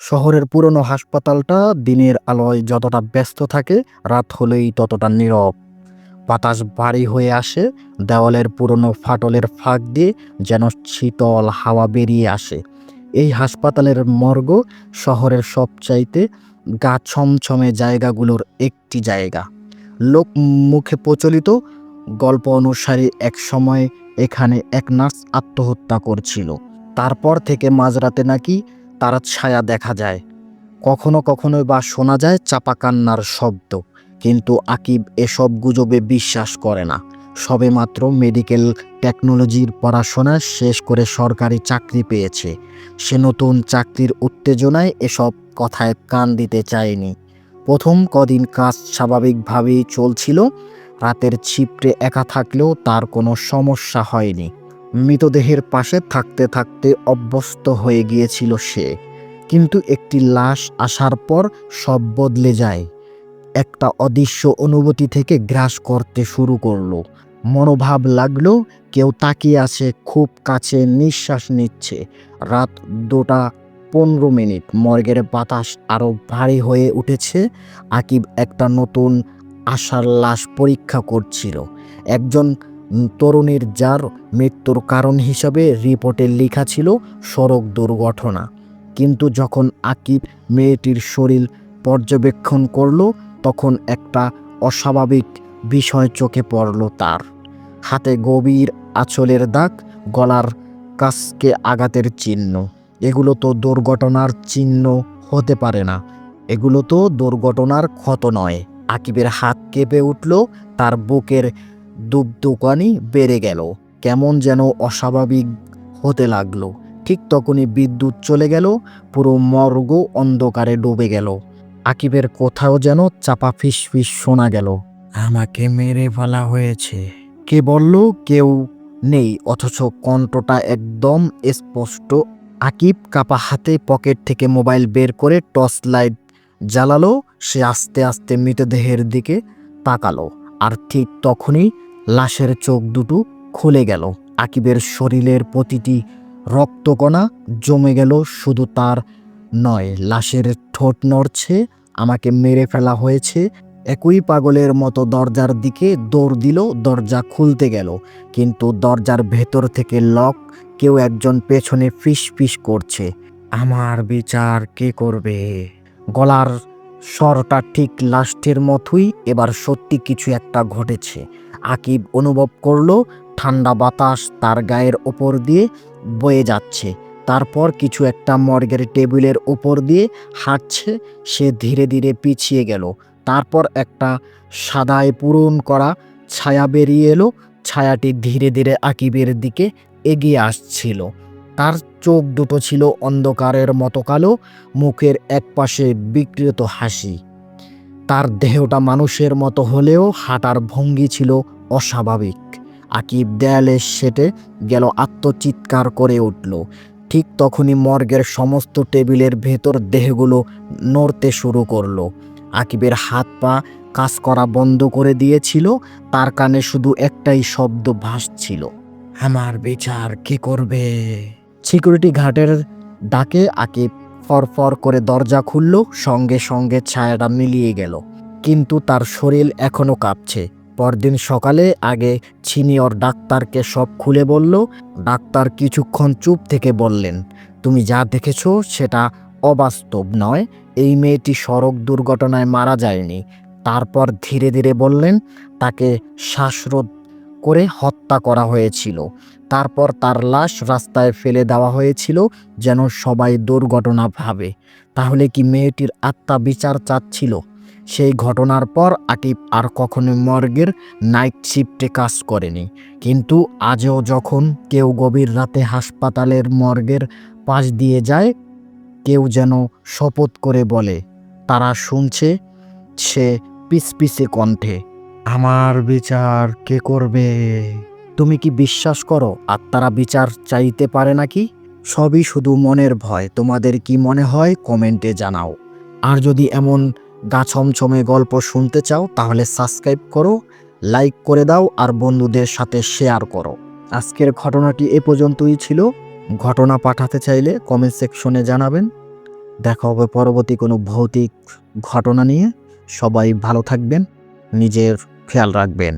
শহরের পুরনো হাসপাতালটা দিনের আলোয় যতটা ব্যস্ত থাকে রাত হলেই ততটা নীরব। বাতাস ভারী হয়ে আসে দেওয়ালের পুরনো ফাটলের ফাঁক দিয়ে যেন শীতল হাওয়া বেরিয়ে আসে। এই হাসপাতালের মর্গ শহরের সবচাইতে গা ছমছমে জায়গাগুলোর একটি জায়গা। লোক মুখে প্রচলিত গল্প অনুসারে এক সময় এখানে এক নার্স আত্মহত্যা করছিল। তারপর থেকে মাঝরাতে নাকি তার ছায়া দেখা যায়। কখনো কখনো বা শোনা যায় চাপা কান্নার শব্দ, কিন্তু আকিব এসব গুজবে বিশ্বাস করে না। সবেমাত্র মেডিকেল টেকনোলজির পড়াশোনা শেষ করে সরকারি চাকরি পেয়েছে। সে নতুন চাকরির উত্তেজনায় এসব কথায় কান দিতে চায়নি। প্রথম কদিন কাজ স্বাভাবিকভাবেই চলছিল রাতের ছিপটে একা থাকলেও তার কোনো সমস্যা হয়নি। মৃতদেহের পাশে থাকতে থাকতে অভ্যস্ত হয়ে গিয়েছিল সে। কিন্তু একটি লাশ আসার পর সব বদলে যায়। একটা অদৃশ্য অনুভূতি থেকে গ্রাস করতে শুরু করল। মনোভাব লাগল, কেউ তাকিয়ে আছে, খুব কাছে নিঃশ্বাস নিচ্ছে। রাত দুটা পনেরো মিনিট। মর্গের বাতাস আরও ভারী হয়ে উঠেছে। আকিব একটা নতুন আশার লাশ পরীক্ষা করছিল। একজন তরুণীর যার মৃত্যুর কারণ হিসাবে রিপোর্টে লেখা ছিল সড়ক দুর্ঘটনা। কিন্তু যখন আকিব মেয়েটির শরীর পর্যবেক্ষণ করল, তখন একটা অস্বাভাবিক বিষয় চোখে পড়ল তার। হাতে গভীর আঁচলের দাগ, গলার কাছকে আঘাতের চিহ্ন। এগুলো তো দুর্ঘটনার চিহ্ন হতে পারে না। এগুলো তো দুর্ঘটনার ক্ষত নয়। আকিবের হাত কেঁপে উঠল তার বুকের দুবদুকানি বেড়ে গেল। কেমন যেন অস্বাভাবিক হতে লাগল। ঠিক তখনই বিদ্যুৎ চলে গেল পুরো মর্গ অন্ধকারে ডুবে গেল। আকিবের কোথাও যেন চাপা ফিস ফিস শোনা গেল। আমাকে মেরে ফেলা হয়েছে। কে বলল কেউ নেই অথচ কণ্ঠটা একদম স্পষ্ট। আকিব কাপা হাতে পকেট থেকে মোবাইল বের করে টর্চ লাইট জ্বালালো, সে আস্তে আস্তে মৃতদেহের দিকে তাকালো আর ঠিক তখনই লাশের চোখ দুটো খুলে গেল। আকিবের শরীরের প্রতিটি রক্তকণা জমে গেল, শুধু তার নয়, লাশের ঠোঁট নড়ছে, আমাকে মেরে ফেলা হয়েছে। একই পাগলের মতো দরজার দিকে দৌড় দিল, দরজা খুলতে গেল, কিন্তু দরজার ভেতর থেকে লক, কেউ একজন পেছনে ফিস ফিস করছে। আমার বিচার কে করবে? গলার স্বরটা ঠিক লাস্টের মতোই, এবার সত্যি কিছু একটা ঘটেছে। আকিব অনুভব করল, ঠান্ডা বাতাস তার গায়ের ওপর দিয়ে বয়ে যাচ্ছে। তারপর কিছু একটা মর্গের টেবিলের ওপর দিয়ে হাঁটছে, সে ধীরে ধীরে পিছিয়ে গেল। তারপর একটা সাদায় পূরণ করা ছায়া বেরিয়ে এলো, ছায়াটি ধীরে ধীরে আকিবের দিকে এগিয়ে আসছিল। তার চোখ দুটো ছিল অন্ধকারের মতো কালো, মুখের একপাশে বিকৃত হাসি। তার দেহটা মানুষের মতো হলেও হাঁটার ভঙ্গি ছিল অস্বাভাবিক। আকিব দেয়ালে সেটে গেল, আত্মচিৎকার করে উঠল। ঠিক তখনই মর্গের সমস্ত টেবিলের ভেতর দেহগুলো নড়তে শুরু করল। আকিবের হাত পা কাজ করা বন্ধ করে দিয়েছিল, তার কানে শুধু একটাই শব্দ ভাসছিল। আমার বিচার কি করবে? সিকিউরিটি ঘাটের ডাকে আকিব ফরফর করে দরজা খুলল, সঙ্গে সঙ্গে ছায়াটা মিলিয়ে গেল। কিন্তু তার শরীর এখনও কাঁপছে। পরদিন সকালে আগে সিনিয়র ডাক্তারকে সব খুলে বলল, ডাক্তার কিছুক্ষণ চুপ থেকে বললেন, তুমি যা দেখেছ সেটা অবাস্তব নয়। এই মেয়েটি সড়ক দুর্ঘটনায় মারা যায়নি। তারপর ধীরে ধীরে বললেন, তাকে শ্বাসরোধ করে হত্যা করা হয়েছিল। তারপর তার লাশ রাস্তায় ফেলে দেওয়া হয়েছিল যেন সবাই দুর্ঘটনা ভাবে। তাহলে কি মেয়েটির আত্মা বিচার চাচ্ছিল? সেই ঘটনার পর আকিব আর কখনো মর্গের নাইট শিফটে কাজ করেনি। কিন্তু আজও যখন কেউ গভীর রাতে হাসপাতালের মর্গের পাশ দিয়ে যায়, কেউ যেন শপথ করে বলে, তারা শুনছে, সে পিসপিসে কণ্ঠে। আমার বিচার কে করবে? তুমি কি বিশ্বাস করো, আত্মারা বিচার চাইতে পারে নাকি? সবই শুধু মনের ভয়। তোমাদের কি মনে হয়, কমেন্টে জানাও। আর যদি এমন গা ছমছমে গল্প শুনতে চাও, তাহলে সাবস্ক্রাইব করো, লাইক করে দাও, আর বন্ধুদের সাথে শেয়ার করো। আজকের ঘটনাটি এ পর্যন্তই ছিল। ঘটনা পাঠাতে চাইলে কমেন্ট সেকশনে জানাবেন। দেখা হবে পরবর্তী কোনো ভৌতিক ঘটনা নিয়ে। সবাই ভালো থাকবেন। নিজের খেয়াল রাখবেন।